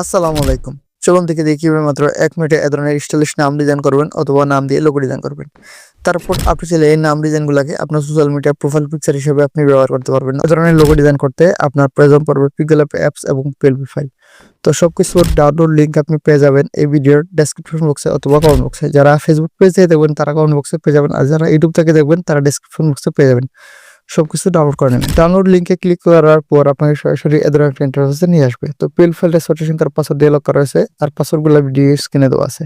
আসসালামু আলাইকুম। চলুন দেখে দেখি মাত্র এক মিনিটে এ ধরনের স্টাইলিশ নাম ডিজাইন করবেন অথবা নাম দিয়ে লোগো ডিজাইন করবেন। তারপর আপনি চাইলে এই নাম ডিজাইনগুলোকে আপনার সোশ্যাল মিডিয়া প্রোফাইল পিকচার হিসেবে আপনি ব্যবহার করতে পারবেন। এ ধরনের লোগো ডিজাইন করতে আপনার প্রয়োজন পড়বে পিকল অ্যাপস এবং পিএলপি ফাইল তো সবকিছুর ডাউনলোড লিঙ্ক আপনি পেয়ে যাবেন এই ভিডিওর ডেসক্রিপশন বক্সে অথবা কমেন্ট বক্সে যারা ফেসবুক পেজ থেকে দেখবেন, তারা কমেন্ট বক্সে পেয়ে যাবেন। আর যারা ইউটিউব থেকে দেখবেন, তারা ডেসক্রিপশন বক্সে পেয়ে যাবেন। সবকিছু ডাউনলোড করে নেবেন। ডাউনলোড লিঙ্কে ক্লিক করার পর আপনাকে সরাসরি এদের একটা ইন্টারফেসে নিয়ে আসবে। তো পিল ফাইলটা সটিশন তার পাসওয়ার্ড দিয়ে লক করা হয়েছে আর পাসওয়ার্ডগুলো ভিডিও স্ক্রিনে দেওয়া আছে।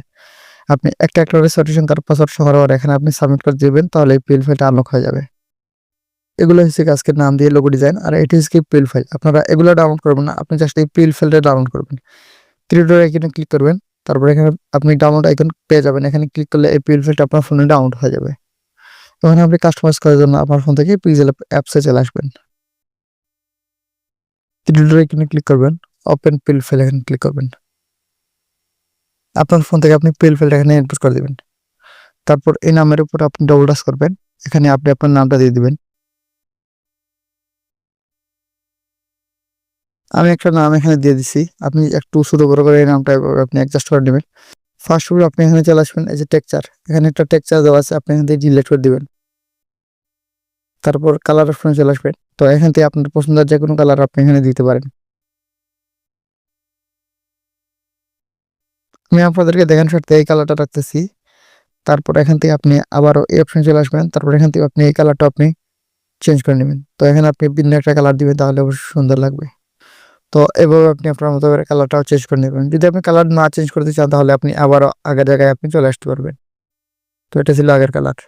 আপনি একটা একটা সটিশন তার পাসওয়ার্ড সহ আর এখানে আপনি সাবমিট করে দিবেন, তাহলে এই পিল ফাইলটা আনলক হয়ে যাবে। এগুলো হচ্ছে আজকের নাম দিয়ে লোগো ডিজাইন আর এটি হচ্ছে পিল ফাইল আপনারা এগুলো ডাউনলোড করবেন না, আপনি জাস্ট এই পিল ফাইলটা ডাউনলোড করবেন। থ্রি ডোর আইকনে ক্লিক করবেন, তারপর এখানে আপনি ডাউনলোড আইকন পেয়ে যাবেন। এখানে ক্লিক করলে এই পিল ফাইলটা আপনার ফোনে ডাউনলোড হয়ে যাবে। ওখানে আপনি কাস্টমাইজ করার জন্য আপনার ফোন থেকে পিক্সেল অ্যাপসে চলে আসবেন। থ্রিডোর এখানে ক্লিক করবেন ওপেন পিল ফাইল এখানে ক্লিক করবেন। আপনার ফোন থেকে আপনি পিল ফাইলটা এখানে ইনপুট করে দিবেন। তারপর এই নামের উপর আপনি ডবল টাচ করবেন, এখানে আপনি আপনার নামটা দিয়ে দিবেন। আমি একটা নাম এখানে দিয়ে দিছি, আপনি একটু ছোট বড় করে এই নামটা আপনি অ্যাডজাস্ট করে নেবেন। ফার্স্ট উপরে আপনি এখানে চলে আসবেন, এই যে টেকচার এখানে একটা টেকচার দেওয়া আছে, আপনি এখান থেকে ডিলিট করে দিবেন। তারপর কালার অপশনে চলে আসবেন। তো এখান থেকে আপনার পছন্দের যে কোনো কালার আপনি এখানে দিতে পারেন। আমি আপনাদেরকে দেখান স্বার্থে এই কালারটা রাখতেছি। তারপর এখান থেকে আপনি আবারও এই অপশনে চলে আসবেন। তারপর এখান থেকে আপনি এই কালারটা আপনি চেঞ্জ করে নেবেন। তো এখানে আপনি ভিন্ন একটা কালার দিবেন, তাহলে অবশ্যই সুন্দর লাগবে। তো এভাবে আপনি আপনার মতো করে কালারটাও চেঞ্জ করে নেবেন। যদি আপনি কালার না চেঞ্জ করতে চান, তাহলে আপনি আবারও আগের জায়গায় আপনি চলে আসতে পারবেন। তো এটা ছিল আগের কালার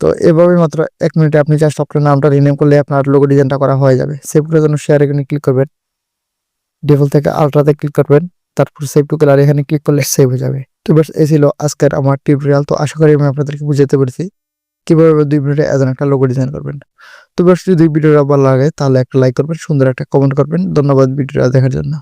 তো এভাবে মাত্র এক মিনিটে আপনি জাস্ট আপনার নামটা রিনেম করলে আপনার লোগো ডিজাইনটা করা হয়ে যাবে। সেভ করার জন্য শেয়ার এখানে ক্লিক করবেন। ডেভেল থেকে আলট্রাতে ক্লিক করবেন। তারপর সেভ টু কালার এখানে ক্লিক করলে সেভ হয়ে যাবে। তো বেশ এই ছিল আজকের আমার টিউটোরিয়াল তো আশা করি আমি আপনাদেরকে বুঝাতে পেরেছি। কীভাবে দুই মিনিটে এজন একটা লোগো ডিজাইন করবেন? তো যদি ভিডিওটা ভালো লাগে তাহলে একটা লাইক করবেন, সুন্দর একটা কমেন্ট করবেন। ধন্যবাদ ভিডিওটা দেখার জন্য।